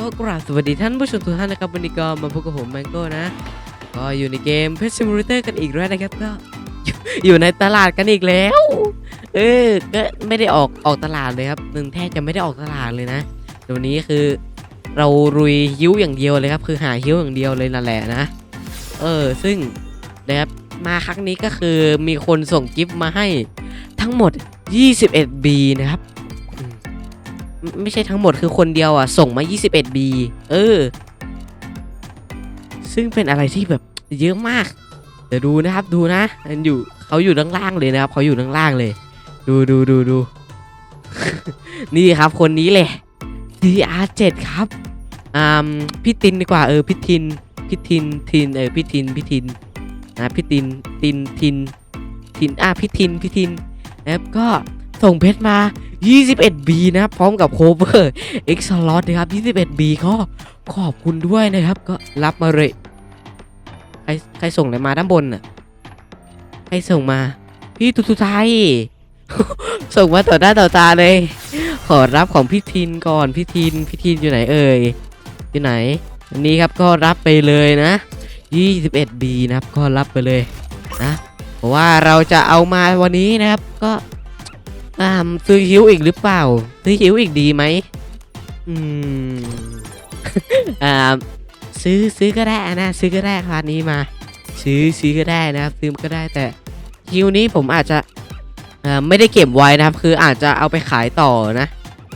ก็กราบสวัสดีท่านผู้ชมทุกท่านนะครับวันนี้ก็มาพบกับผมแมงโก้นะ ก็อยู่ในเกม Pet Simulator กันอีกแล้วนะครับก็อยู่ในตลาดกันอีกแล้ว เออก็ไม่ได้ออกออกตลาดเลยครับหนึ่งแทบจะไม่ได้ออกตลาดเลยนะแต่วันนี้คือเรารุยฮิ้วอย่างเดียวเลยครับคือหาฮิ้วอย่างเดียวเลยนั่นแหละนะ เออซึ่งนะครับมาครั้งนี้ก็คือมีคนส่งกิฟต์มาให้ทั้งหมด 21B นะครับ ไม่ใช่ทั้งหมดคือคนเดียวอะ ส่งมา 21B เออ ซึ่งเป็นอะไรที่แบบเยอะมาก เดี๋ยวดูนะครับดูนะอันอยู่เขาอยู่ด้านล่างเลยนะครับเขาอยู่ด้านล่างเลย ดูดูดูดู นี่ครับคนนี้เลย DR7 ครับอ่าพี่ตินดีกว่าเออพี่ทินพี่ทินทินเออพี่ทินพี่ทินนะพี่ตินตินทินทินอะพี่ทินพี่ทินนะครับก็ ส่งเพชรมา 21B นะครับพร้อมกับโคเวอร์ X slot นะครับ 21B ก็ขอบคุณด้วยนะครับ ก็รับมาเลย ใครใครส่งอะไรมาด้านบนน่ะ ใครส่งมา พี่ตุตุไทยส่งมาต่อหน้าต่อตาเลย ขอรับของพี่ทินก่อนพี่ทินพี่ทินอยู่ไหนเอ่ยอยู่ไหนอันนี้ครับก็รับไปเลยนะ 21B นะครับก็รับไปเลยนะเพราะว่าเราจะเอามาวันนี้นะครับ ก็ อ่าซื้อฮิวอีกหรือเปล่า ซื้อฮิวอีกดีไหมอืมอ่าซื้อซื้อก็ได้นะ ซื้อก็ได้คราวนี้มา ซื้อซื้อก็ได้นะครับซื้อก็ได้แต่ฮิวนี้ผมอาจจะไม่ได้เก็บไว้นะครับ คืออาจจะเอาไปขายต่อนะ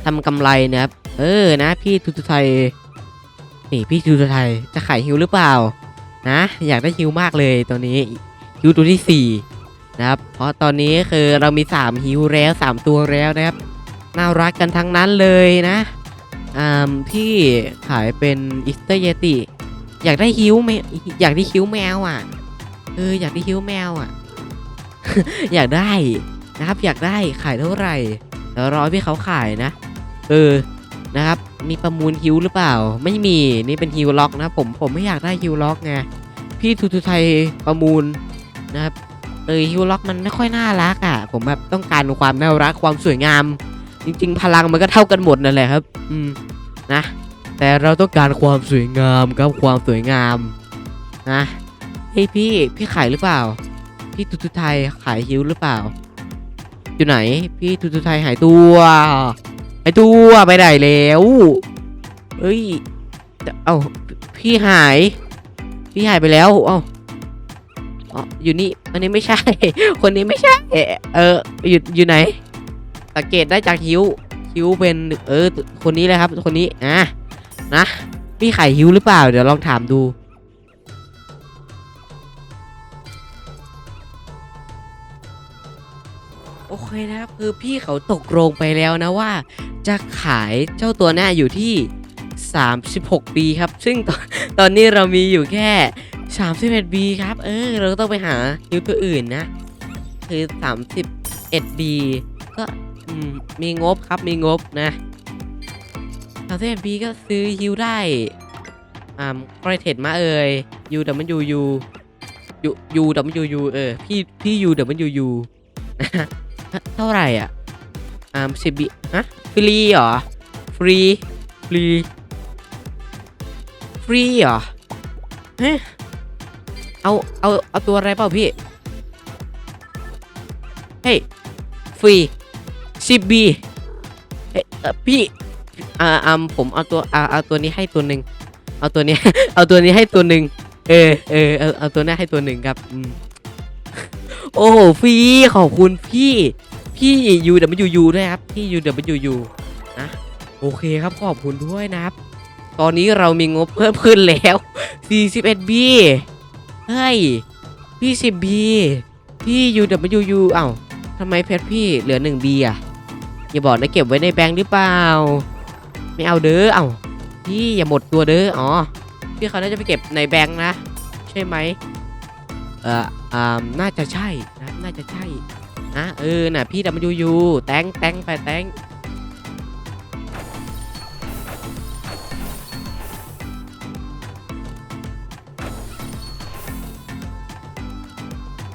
ทำกำไรนะครับ เออนะ พี่ทุตุไทยนี่พี่ทุตุไทยจะขายฮิวหรือเปล่า นะ อยากได้ฮิวมากเลยตอนนี้ฮิวตัวที่สี่ นะครับ เพราะตอนนี้คือเรามีสามฮิวแล้วสามตัวแล้วนะครับ น่ารักกันทั้งนั้นเลยนะอ่าพี่ขายเป็นอิสเตอร์เยติอยากได้ฮิวไหมอยากได้ฮิวแมวอะเอออยากได้ฮิวแมวอะ อยากได้นะครับ อยากได้ขายเท่าไหร่เดี๋ยวรอพี่เขาขายนะ เออนะครับ มีประมูลฮิวหรือเปล่า ไม่มีนี่เป็นฮิวล็อกนะผมผมไม่อยากได้ฮิวล็อกไงพี่ทูทูไทยประมูลนะครับ เออฮิวล็อกมันไม่ค่อยน่ารักอะ ผมแบบต้องการความน่ารักความสวยงาม จริง ๆ พลังมันก็เท่ากันหมดนั่นแหละครับ อืมนะ แต่เราต้องการความสวยงามครับความสวยงามนะเฮ้ยพี่พี่ขายหรือเปล่า พี่ทุทุไทยขายฮิวหรือเปล่า อยู่ไหน พี่ทุทุไทยหายตัวหายตัวไปไหนแล้วเอ้ยเอ้าพี่หาย พี่หายไปแล้วเอ้า อ๋ออยู่นี่อันนี้ไม่ใช่ คนนี้ไม่ใช่ เอออยู่อยู่ไหน สังเกตได้จากฮิวฮิวเป็นเออ คนนี้เลยครับ คนนี้อะนะพี่ไข่หิวหรือเปล่า เดี๋ยวลองถามดูโอเคนะครับคือพี่เขาตกลงไปแล้วนะว่า จะขายเจ้าตัวหน้าอยู่ที่ 36 ปีครับ ซึ่งตอนตอนนี้เรามีอยู่แค่ 31ปีครับ เออ เราก็ต้องไปหาฮิวตัวอื่นนะ คือ 31ปีก็อืมมีงบครับ มีงบนะสามสิบเอ็ดปีก็ซื้อฮิวได้อ่าคอยเทรดมาเอ่ยยูดับมันยูยูยูยูดับมันยูยูเออ พี่ พี่ยูดับมันยูยูเท่าไหร่อะอ่าสิบบิฮะฟรีเหรอ ฟรี ฟรี ฟรีเหรอเฮ้ เอาเอาเอาตัวอะไรเปล่าพี่ เฮ้ยฟรีสิบบีเอ้ยพี่อ่าอ่าผมเอาตัวอ่าเอาตัวนี้ให้ตัวหนึ่งเอาตัวนี้ เอาตัวนี้ให้ตัวหนึ่งเออเออเอาเอาตัวนี้ให้ตัวหนึ่งครับอืมโอ้โหฟรีขอบคุณพี่พี่ยูเดับยูยูด้วยครับพี่ยูเดับยูยูนะโอเคครับขอบคุณด้วยนะครับ ตอนนี้เรามีงบเพิ่มขึ้นแล้ว 41B เฮ้ย พี่ 10B พี่ยูดับยูยูเอ้าทำไมเพชรพี่เหลือ 1B อะอย่าบอกนะเก็บไว้ในแบงค์หรือเปล่า ไม่เอาเด้อเอ้าพี่อย่าหมดตัวเด้ออ๋อพี่เขาน่าจะไปเก็บในแบงค์นะ ใช่ไหมเอ่ออ่าน่าจะใช่นะน่าจะใช่นะเออน่ะพี่ดับยูยูแตงแตงไปแตง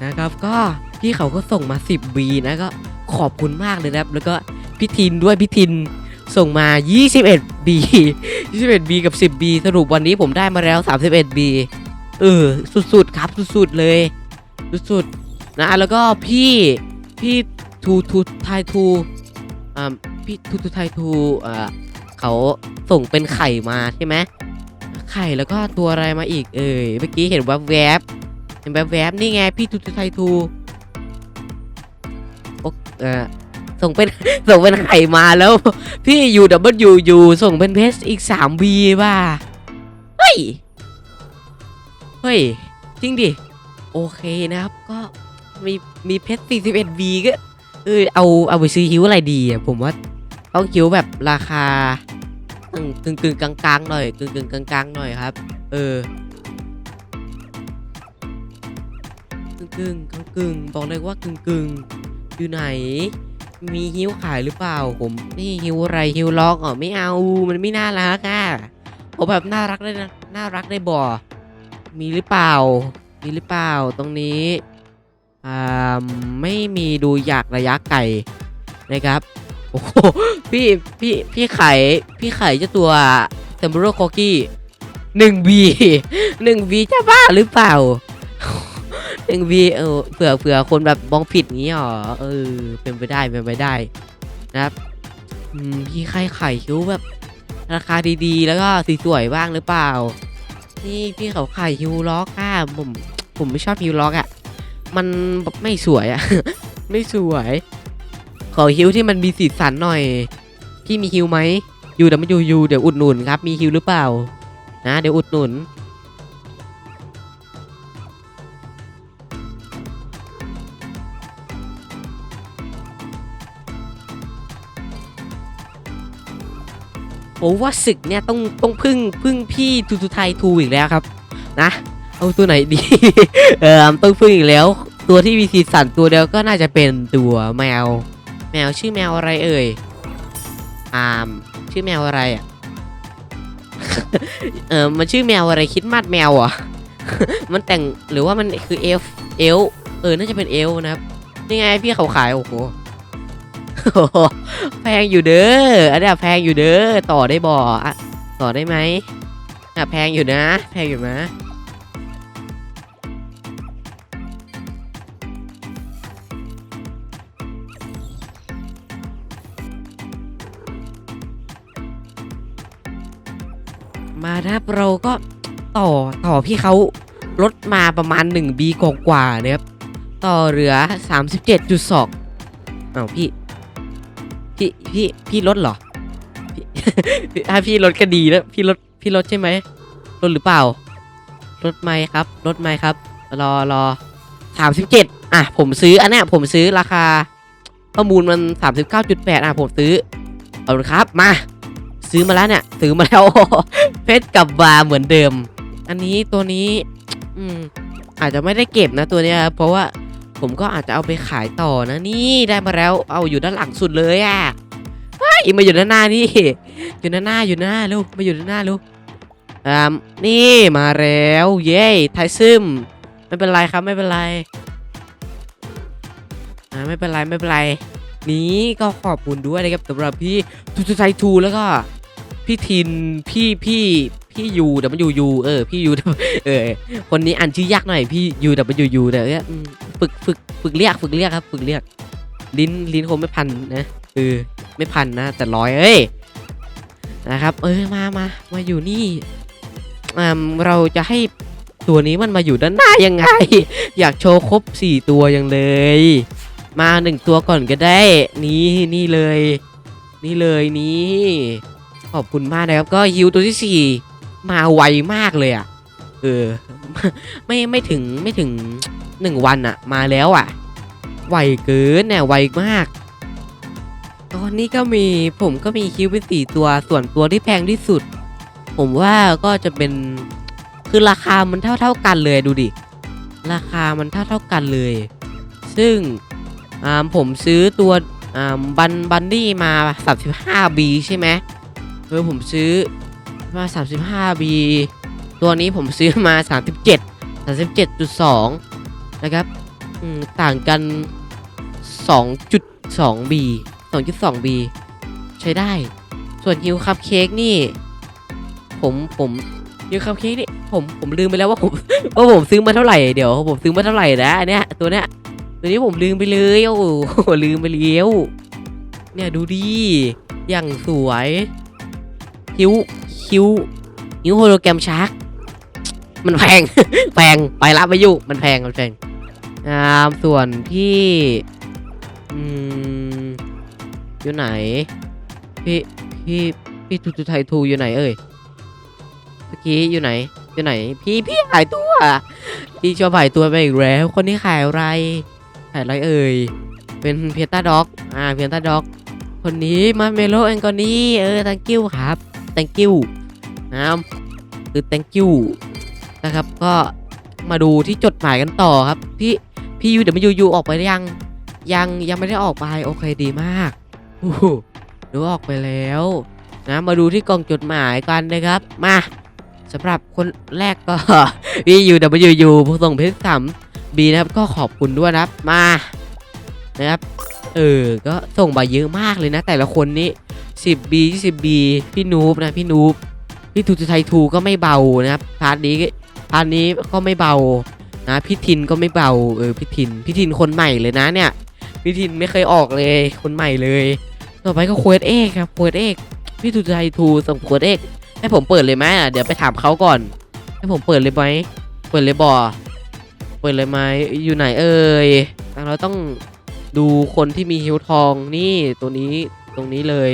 นะครับก็พี่เขาก็ส่งมา 10 วีนะก็ขอบคุณมากเลยนะครับ แล้วก็พี่ทินด้วยพี่ทินส่งมา 21 B 21B กับ 10B สรุปวันนี้ผมได้มาแล้ว 31B เออ สุดๆ ครับ สุดๆ เลย สุดๆ นะ แล้วก็พี่ พี่ทูทูไททูอ่าพี่ทูทูไททูอ่าเขาส่งเป็นไข่มาใช่ไหม ไข่แล้วก็ตัวอะไรมาอีกเอ่ย เมื่อกี้เห็นแวบแวบ เห็นแวบแวบๆนี่ไงพี่ทูทูไททูโอเออส่งเป็นส่งเป็นไข่มาแล้ว พี่ยูดับเบิลยูยูส่งเป็นเพชรอีกสามบีป่ะเฮ้ยเฮ้ยจริงดิ โอเคนะครับก็มีมีเพชร41บีก็เออเอาเอาไปซื้อฮิวอะไรดีอะผมว่าต้องฮิวแบบราคากึ่งกึ่งกลางกลางๆหน่อยกึ่งกึ่งกลางกลางๆหน่อยครับ เออ กึ่งกึ่งกลางกึ่งบอกเลยว่ากึ่งกึ่งอยู่ไหน มีฮิ้วขายหรือเปล่า ผมนี่ฮิ้วอะไรฮิ้วล็อกอ๋อไม่เอามันไม่น่ารักอะผมแบบน่ารักได้นะน่ารักได้บ่มีหรือเปล่า มีหรือเปล่าตรงนี้อ่าไม่มีดูอยากระยะไก่นะครับโอ้โหพี่พี่พี่ไข่พี่ไข่เจ้าตัวเซมโบโรคอกี้หนึ่งบีหนึ่งบีจะบ้าหรือเปล่า หนึ่งบีเออเผื่อเผื่อคนแบบมองผิดงี้หรอเออ เป็นไปได้เป็นไปได้ นะครับมพี่ไข่ไข่คิ้วแบบ ราคาดีๆ แล้วก็สีสวยบ้างหรือเปล่า นี่พี่เขาไข่ฮิวล็อกค่ะผมผมไม่ชอบฮิวล็อกอะ มันแบบไม่สวยอะ ไม่สวย ขอฮิวที่มันมีสีสันหน่อย พี่มีฮิวไหมยูแต่ไม่ยูยูเดี๋ยวอุดหนุนครับ มีฮิวหรือเปล่า นะ เดี๋ยวอุดหนุน ผมว่าศึกเนี่ยต้องต้องพึ่งพึ่งพี่ทูทูไททูอีกแล้วครับ นะ เอาตัวไหนดี เออต้องพึ่งอีกแล้ว ตัวที่มีสีสันตัวเดียวก็น่าจะเป็นตัวแมว แมวชื่อแมวอะไรเอ่ยอามชื่อแมวอะไรอะเออมันชื่อแมวอะไรคิดมาดแมวอะมันแต่งหรือว่ามันคือเอลฟ์เอลเออน่าจะเป็นเอลนะครับนี่ไงพี่เขาขายโอ้โห แพงอยู่เด้อ อันเนี้แพงอยู่เด้อ ต่อได้บ่อะต่อได้ไหมอะแพงอยู่นะ แพงอยู่นะ มาครับเราก็ต่อต่อพี่เขาลดมาประมาณ1บีกกว่านะครับ ต่อเหลือ 37.2อ้าวพี่ พี่พี่พี่ลดเหรอพี่ถ้าพี่ลดก็ดีนะพี่ลดพี่ลดใช่ไหมลดหรือเปล่าลดไหมครับลดไหมครับ รอรอสามสิบเจ็ดอะผมซื้ออันนี้ผมซื้อราคาประมูลมันสามสิบเก้าจุดแปดอะผมซื้อเอาละครับมา ซื้อมาแล้วเนี่ยซื้อมาแล้วเพชรกับบาเหมือนเดิม อันนี้ตัวนี้ อืมอาจจะไม่ได้เก็บนะตัวเนี้ยครับเพราะว่า ผมก็อาจจะเอาไปขายต่อนะนี่ได้มาแล้วเอาอยู่ด้านหลังสุดเลยอะ่ะเฮ้ยมาอยู่ด้านหน้านี่อยู่ด้านหน้าอยู่หน้าลูกมาอยู่ด้านหน้าลูกอ่านี่มาแล้วเย้ไทซึมไม่เป็นไรครับไม่เป็นไรอ่าไม่เป็นไรไม่เป็นไรนี้ก็ขอบคุณด้วยนะครับสำหรับพี่ทูทูไททูแล้วก็พี่ทินพี่พี่พี่ยูแต่มันยูยูเออพี่ยูเออคนนี้อ่านชื่อยากหน่อยพี่ยูแต่มันยูยูแต่เนี่ยอืม ฝึกฝึกฝึกเรียกฝึกเรียกครับ ฝึกเรียก ลิ้นลิ้นคงไม่พันนะเออไม่พันนะ แต่ร้อยเอ้ยนะครับ เออมามามาอยู่นี่อ่าเราจะให้ตัวนี้มันมาอยู่ด้านหน้ายังไง อยากโชว์ครบสี่ตัวยังเลย มาหนึ่งตัวก่อนก็ได้ นี่นี่เลย นี่เลยนี่ขอบคุณมากนะครับ ก็ฮิวตัวที่สี่มาไวมากเลยอะเออไม่ไม่ถึงไม่ถึง หนึ่งวันอะมาแล้วอะไวเกินเนี่ยไวมาก ตอนนี้ก็มีผมก็มีคิวเป็นสี่ตัวส่วนตัวที่แพงที่สุด ผมว่าก็จะเป็นคือราคามันเท่าเท่ากันเลยดูดิ ราคามันเท่าเท่ากันเลย ซึ่งอ่าผมซื้อตัวอ่าบันบันดี้มา 35B ใช่ไหมเออผมซื้อมา 35B ตัวนี้ผมซื้อมา 37 37.2 นะครับอืมต่างกัน 2.2B 2.2B ใช้ได้ ส่วนฮิวคัพเค้กนี่ ผมผมยูคัพเค้กนี่ผมผมลืมไปแล้วว่าผมว่าผมซื้อมาเท่าไหร่เดี๋ยวผมซื้อมาเท่าไหร่นะอันเนี้ยตัวเนี้ยตัวนี้ผมลืมไปเลยโอ้โหลืมไปแล้วเนี่ยดูดิอย่างสวยคิ้วคิ้วคิ้วโฮโลแกรมชาร์กมันแพง แพงไปละไปยุ่มันแพง มันแพง อ่าส่วนที่อืมอยู่ไหน พี่พี่พี่ทูทูไททูอยู่ไหนเอ่ยเมื่อกี้อยู่ไหนอยู่ไหน พี่พี่หายตัวพี่ชอบหายตัวไปอีกแล้วคนนี้ขายอะไรขายอะไรเอ่ยเป็นเพียต้าด็อกอ่าเพียต้าด็อกคนนี้มาเมโลแองกอนี่เออ thank you ครับ thank you นะครับคือ thank you นะครับก็มาดูที่จดหมายกันต่อครับพี่ พี่ยูเดี๋ยวมายูยูออกไปหรือยัง ยังยังไม่ได้ออกไปโอเคดีมากโอ้โหดูออกไปแล้วนะมาดูที่กล่องจดหมายกันนะครับมาสำหรับคนแรกก็ พี่ยูเดี๋ยวมายูยูผู้ส่งเพชรสามบีนะครับก็ขอบคุณด้วยนะครับมานะครับเออก็ส่งมาเยอะมากเลยนะ แต่ละคนนี้ 10B 20B พี่นูบนะพี่นูบพี่ทูทูไททูก็ไม่เบานะครับพาร์ทนี้พาร์ทนี้ก็ไม่เบา นะพี่ทินก็ไม่เบาเออพี่ทินพี่ทินคนใหม่เลยนะเนี่ยพี่ทินไม่เคยออกเลยคนใหม่เลย ต่อไปก็โควดเอกครับโควดเอกพี่ทูทูไททูส่งโควดเอกให้ผมเปิดเลยไหมอะเดี๋ยวไปถามเขาก่อน ให้ผมเปิดเลยไหมเปิดเลยบ่เปิดเลยไหมอยู่ไหนเอ่ยเราต้องดูคนที่มีฮิวทองนี่ตัวนี้ตรงนี้เลย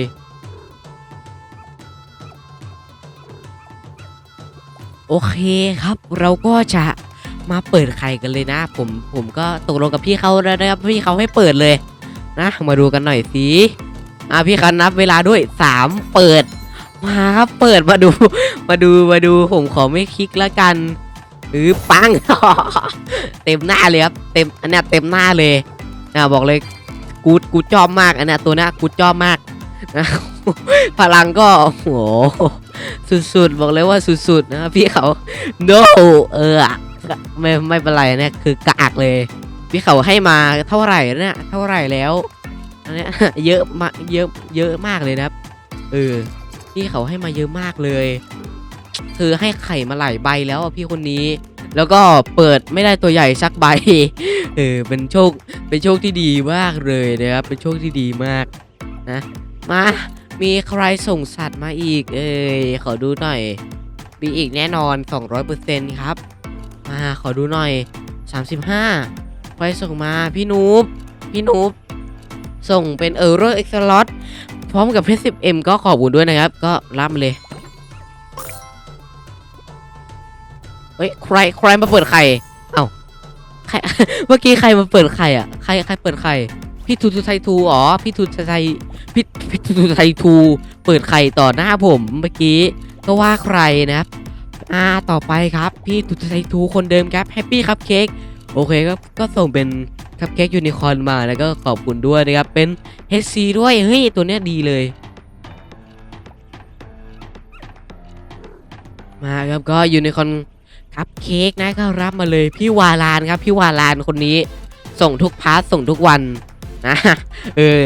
โอเคครับ เราก็จะ มาเปิดไข่กันเลยนะ ผมผมก็ตกลงกับพี่เขาแล้วนะครับพี่เขาให้เปิดเลยนะมาดูกันหน่อยสิอะพี่เขานับเวลาด้วยสามเปิดมาครับเปิดมาดูมาดูมาดูผมขอไม่คลิกแล้วกันหรือปัง เต็มหน้าเลยครับเต็มอันนี้เต็มหน้าเลยนะบอกเลยกูกูจอบมากอันนี้ตัวนี้กูจอบมากนะพลังก็โหสุดๆบอกเลยว่าสุดๆนะพี่เขา no เออ ไม่ไม่เป็นไรเนี่ยคือกากเลย พี่เขาให้มาเท่าไหร่เนี่ยเท่าไหร่แล้วอันเนี้ยเยอะมากเยอะเยอะมากเลยนะครับเออพี่เขาให้มาเยอะมากเลยคือให้ไข่มาหลายใบแล้วพี่คนนี้ แล้วก็เปิดไม่ได้ตัวใหญ่สักใบเออเป็นโชคเป็นโชคที่ดีมากเลยนะครับเป็นโชคที่ดีมากนะมามีใครส่งสัตว์มาอีก เอ้ยขอดูหน่อยมีอีกแน่นอน 200%ครับา ขอดูหน่อย 35ใครส่งมาพี่นูบพี่นูบส่งเป็นเออร์เรอร์เอ็กซ์ลอตพร้อมกับเพชร 10M ก็ขอบคุณด้วยนะครับ ก็รับเลย เฮ้ย ใคร ใครมาเปิดไข่ เอ้า ใคร เมื่อกี้ใครมาเปิดไข่อะ ใคร ใครเปิดไข่ พี่ทูทูไททู อ๋อ พี่ทูทูไทพี่พี่ทูทูไททู เปิดไข่ต่อหน้าผมเมื่อกี้ ก็ว่าใครนะครับ อ่าต่อไปครับ พี่ทูทูไททูคนเดิมครับแฮปปี้ครับเค้กโอเคก็ก็ส่งเป็นคัพเค้กยูนิคอร์นมาแล้วก็ขอบคุณด้วยนะครับ เป็น HC ด้วย เฮ้ย ตัวเนี้ยดีเลย มาครับก็ยูนิคอร์นคัพเค้กนะก็รับมาเลยพี่วาลานครับ พี่วาลานคนนี้ ส่งทุกพาร์ทส่งทุกวันนะเออ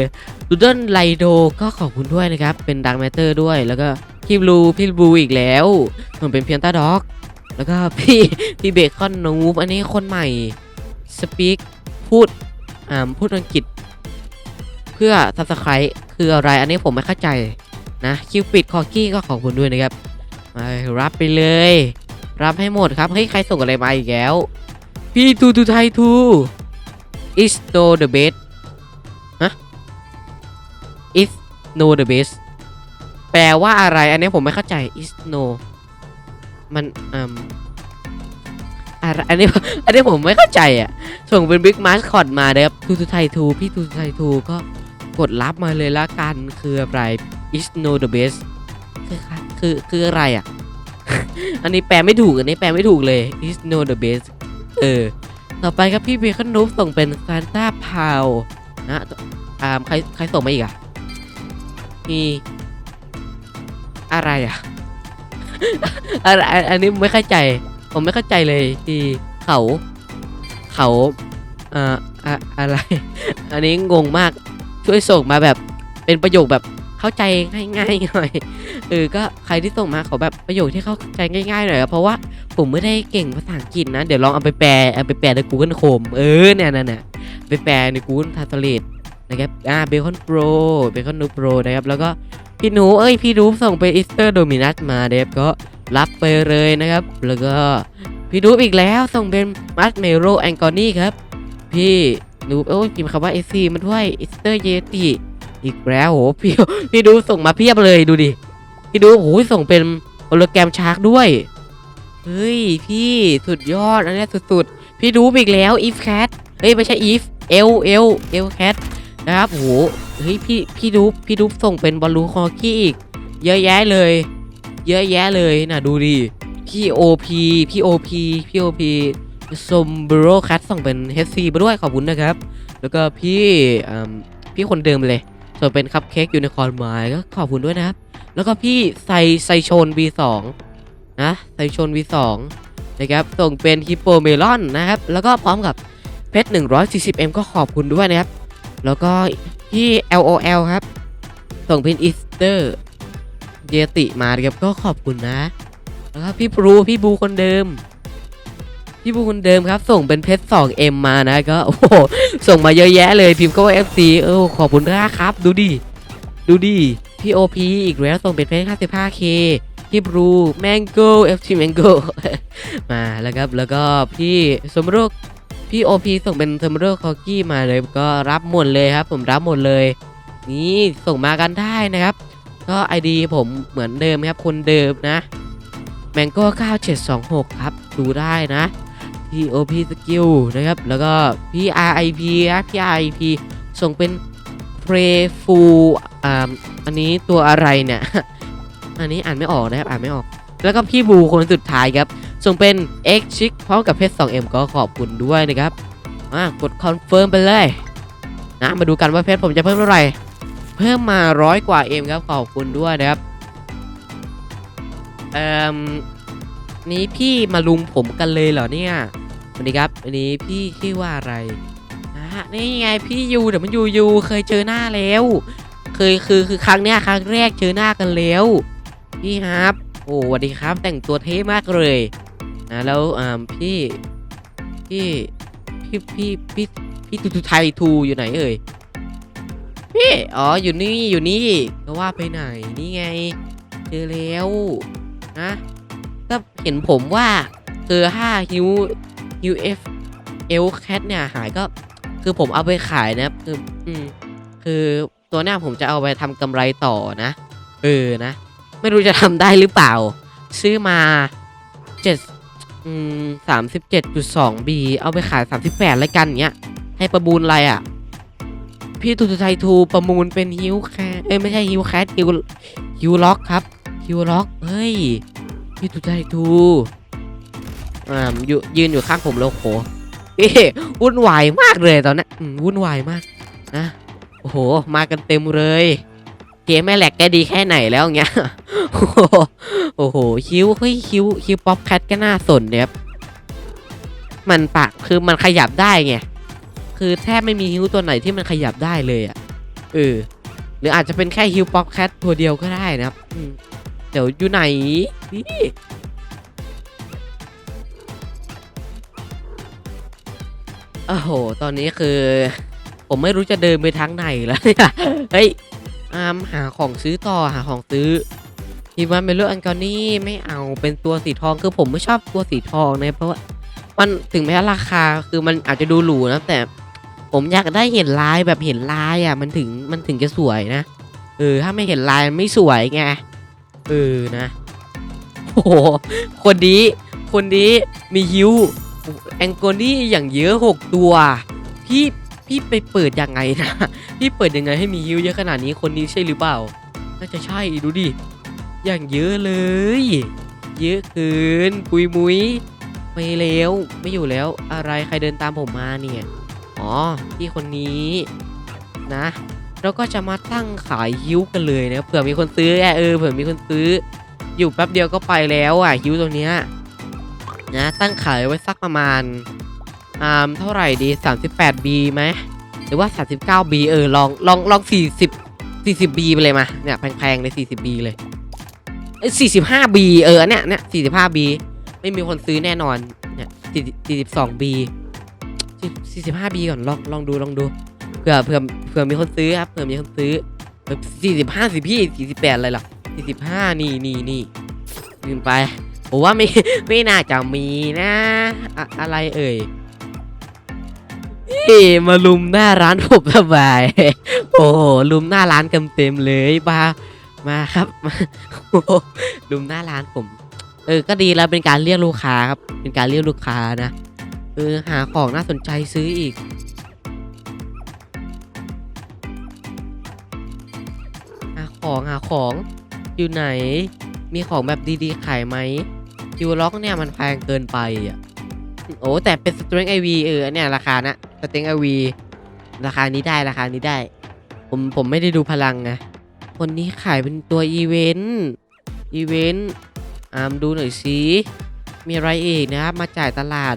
ดูเดิลไลโดก็ขอบคุณด้วยนะครับ เป็นดังแมตเตอร์ด้วยแล้วก็ พี่บลูพี่บลูอีกแล้วส่งเป็นเพียนต้าด็อก แล้วก็พี่พี่เบคอนนูบอันนี้คนใหม่สปีกพูดอ่าพูดอังกฤษ เพื่อ subscribe คืออะไรอันนี้ผมไม่เข้าใจนะคิวปิดคอกี้ก็ขอบคุณด้วยนะครับมารับไปเลย รับให้หมดครับเฮ้ยใครส่งอะไรมาอีกแล้วพี่ทูทูไททู is no the best ฮะ is no the best แปลว่าอะไร อันนี้ผมไม่เข้าใจ is no มันอืมอะไรอันนี้อันนี้ผมไม่เข้าใจอะ ส่งเป็นบิ๊กมาสคอตมาเด้อทูทูไททูพี่ทูทูไททูก็กดรับมาเลยละกันคืออะไร is no the best คือคือคืออะไรอะ อันนี้แปลไม่ถูก อันนี้แปลไม่ถูกเลย is no the best เออ ต่อไปครับพี่เบคอนนูฟส่งเป็นซานต้าพาวนะอ่าใครใครส่งมาอีกอะมี อะไรอะอะไรอันนี้ไม่เข้าใจ ผมไม่เข้าใจเลยที่เขา เขาเอ่ออะอะไร อันนี้งงมากช่วยส่งมาแบบเป็นประโยคแบบเข้าใจง่ายๆหน่อยเออก็ใครที่ส่งมาขอแบบประโยคที่เข้าใจง่ายๆหน่อยเพราะว่าผมไม่ได้เก่งภาษาอังกฤษนะ เดี๋ยวลองเอาไปแปลเอาไปแปลใน Google Chrome เออเนี่ยนี่ยเนี่ยไปแปลใน Google Translate นะครับอ่าเบคอนโปรเบคอนนูโปรนะครับแล้วก็พี่หนูเอ้ยพี่รูปส่งไปอิสเตอร์โดมินัสมาเดฟก็รับไปเลยนะครับ แล้วก็พี่รูปอีกแล้วส่งเป็นมัสเมโรแองกอนี่ครับพี่รูปโอ้ยพิมพ์คำว่าเอซีมาด้วยอิสเตอร์เยติอีกแล้วโหพี่พี่ดูส่งมาเพียบเลยดูดิพี่ดูโหส่งเป็นโฮโลแกรมชาร์กด้วยเฮ้ยพี่สุดยอดอันนี้สุดๆ พี่ดูอีกแล้วอีฟแคทเฮ้ยไม่ใช่อีฟเอลเอลเอลแคท นะครับโหเฮ้ยพี่พี่ดูพี่ดูส่งเป็นบอลลูนคอกี้อีก เยอะแยะเลย เยอะแยะเลยนะดูดิพี่โอพีพี่โอพีพี่โอพีซมบโรคัตส่งเป็นเฮซีมาด้วยขอบคุณนะครับ แล้วก็พี่พี่คนเดิมเลย ส่วนเป็นคัพเค้กยูนิคอร์นไม้ก็ขอบคุณด้วยนะครับ แล้วก็พี่ไซไซโชน V2 นะไซโชน V2 นะครับส่งเป็นฮิปโปเมลอนนะครับ แล้วก็พร้อมกับเพชร 140M ก็ขอบคุณด้วยนะครับ แล้วก็ที่ LOL ครับ ส่งเป็นอีสเตอร์เยติมาครับก็ขอบคุณนะ แล้วก็พี่บรูพี่บูคนเดิม พี่บูคนเดิมครับ ส่งเป็นเพชร 2M มานะก็โอ้โหส่งมาเยอะแยะเลยพิมพ์ก็ว่า FC เออขอบคุณมากครับ ดูดิ ดูดิพี่ OP อีกแล้วส่งเป็นเพชร 55K พี่บรูแมงโก้ FC Mango มาแล้วครับแล้วก็พี่สมรุก พี่โอพีส่งเป็นเทอร์มินอลคอกี้มาเลยก็รับหมดเลยครับ ผมรับหมดเลย นี่ส่งมากันได้นะครับ ก็ ID ผมเหมือนเดิมครับคนเดิมนะ Mango 9726 ครับ ดูได้นะพี่ OP Skill นะครับ แล้วก็พี่ RIP นะพี่ RIP ส่งเป็น Prayful อ่าอันนี้ตัวอะไรเนี่ย อันนี้อ่านไม่ออกนะครับ อ่านไม่ออก แล้วก็พี่บูคนสุดท้ายครับ ส่งเป็น X Chick พร้อมกับเพชร 2M ก็ขอบคุณด้วยนะครับมากดคอนเฟิร์มไปเลยนะมาดูกันว่าเพชรผมจะเพิ่มเท่าไหร่ เพิ่มมาร้อยกว่า M ครับขอบคุณด้วยนะครับเอ่มนี้พี่มาลุมผมกันเลยเหรอเนี่ยสวัสดีครับอันนี้พี่ชื่อว่าอะไรนะนี่ไงพี่ยูเดี๋ยวมันยูยูเคยเจอหน้าแล้ว เคยคือคือครั้งเนี้ยครั้งแรกเจอหน้ากันแล้วพี่ครับโอ้สวัสดีครับแต่งตัวเท่มากเลย นะแล้วอ่าพี่พี่พี่พี่พี่พี่ทูทูไทยทูอยู่ไหนเอ่ยพี่อ๋ออยู่นี่อยู่นี่ก็ว่าไปไหนนี่ไง เจอแล้วนะก็เห็นผมว่าคือห้าฮิวฮิวเอฟเอลแคทเนี่ยหายก็คือผมเอาไปขายนะคืออืมคือตัวเนี้ยผมจะเอาไปทำกำไรต่อนะ เออนะ ไม่รู้จะทำได้หรือเปล่า ซื้อมาเจ็ด อืมสามสิบเจ็ดจุดสองบีเอาไปขายสามสิบแปดแล้วกันเนี้ย ให้ประมูลอะไรอะ พี่ทูทูไทยทูประมูลเป็นฮิวแคเอ้ยไม่ใช่ฮิวแคทฮิวฮิวล็อกครับฮิวล็อกเฮ้ย พี่ทูทูไทยทูอ่าอยู่ยืนอยู่ข้างผมแล้วโหวุ่นวายมากเลยตอนนี้วุ่นวายมากนะ โอ้โห มากันเต็มเลย เกมแม่แหลกแกดีแค่ไหนแล้วเงี้ยโอ้โหโอ้โห คิ้วเฮ้ยคิ้วคิ้วป๊อปแคทก็น่าสนเนี่ยครับ มันปะคือมันขยับได้ไง คือแทบไม่มีฮิ้วตัวไหนที่มันขยับได้เลยอะ เออ หรืออาจจะเป็นแค่ฮิ้วป๊อปแคทตัวเดียวก็ได้นะครับ เดี๋ยวอยู่ไหนนี่โอ้โห ตอนนี้คือ ผมไม่รู้จะเดินไปทางไหนแล้วเนี่ย เฮ้ย อามหาของซื้อต่อหาของซื้อทีมันเป็นเรื่องอันกอนี่ไม่เอาเป็นตัวสีทองคือผมไม่ชอบตัวสีทองนะเพราะว่ามันถึงแม้ราคาคือมันอาจจะดูหรูนะแต่ผมอยากได้เห็นลายแบบเห็นลายอะมันถึงมันถึงจะสวยนะเออถ้าไม่เห็นลายมันไม่สวยไงเออนะโอ้โหคนนี้คนนี้มีฮิวแองโกนี่อย่างเยอะหกตัว พี่ พี่ไปเปิดยังไงนะ พี่เปิดยังไงให้มีฮิวเยอะขนาดนี้คนนี้ใช่หรือเปล่า น่าจะใช่ดูดิ อย่างเยอะเลย เยอะเกินปุยมุยไปแล้วไม่อยู่แล้วอะไรใครเดินตามผมมาเนี่ย อ๋อพี่คนนี้นะเราก็จะมาตั้งขายฮิ้วกันเลยนะเผื่อมีคนซื้ออเออเผื่อมีคนซื้อ อยู่แป๊บเดียวก็ไปแล้วอะฮิ้วตัวเนี้ยนะตั้งขายไว้สักประมาณ อ่าเท่าไหร่ดี 38B ไหมหรือว่า 39B เออลองลองลอง 40 40 B ไปเลยมาเนี่ยแพงๆเลย 40 B เลยเอ้ย 45 B เออเนี่ยเนี่ย 45 B ไม่มีคนซื้อแน่นอนเนี่ย 42B 45 B ก่อนลองลองดูลองดูเผื่อเผื่อเผื่อมีคนซื้อครับเผื่อมีคนซื้อแบบ45สิพี่48อะไรหรอ45นี่นี่นี่ลืมไปผมว่าไม่ไม่น่าจะมีนะอะอะไรเอ่ยเอ้ มาลุมหน้าร้านผมสบายโอ้โหลุมหน้าร้านกันเต็มเลยมามาครับมาลุมหน้าร้านผม เออ ก็ดีแล้วเป็นการเรียกลูกค้าครับ เป็นการเรียกลูกค้านะ เออ หาของน่าสนใจซื้ออีก หาของหาของอยู่ไหน มีของแบบดีๆขายไหมคิวล็อกเนี่ยมันแพงเกินไปอะ โอ้แต่เป็นสตริงไอวีเออเนี่ยราคานะสตริงไอวีราคานี้ได้ราคานี้ได้ ผมผมไม่ได้ดูพลังไงคนนี้ขายเป็นตัวอีเวนต์อีเวนต์อ่ามดูหน่อยสิมีอะไรอีกนะครับมาจ่ายตลาด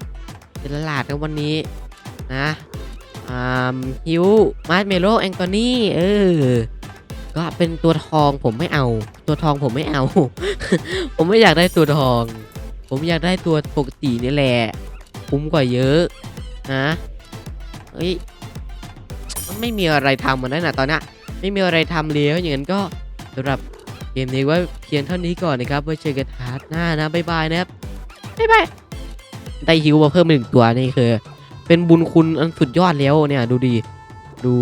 เป็นตลาดกันวันนี้นะอ่ามฮิวมาร์เมโลแองกอนี่เออก็เป็นตัวทองผมไม่เอา ตัวทองผมไม่เอา ผมไม่อยากได้ตัวทอง ผมอยากได้ตัวปกตินี่แหละ คุ้มกว่าเยอะนะเฮ้ยมันไม่มีอะไรทำเหมือนได้นะตอนนี้ไม่มีอะไรทำเลี้ยวอย่างนั้นก็สำหรับเกมนี้ไว่าเพียงเท่านี้ก่อนนะครับไว้เจอกันทาร์ทหน้านะบ๊ายบายนะครับบ๊ายบายได้ฮิวมาเพิ่มหนึ่งตัวนี่คือ เป็นบุญคุณอันสุดยอดแล้วเนี่ยดูดีดู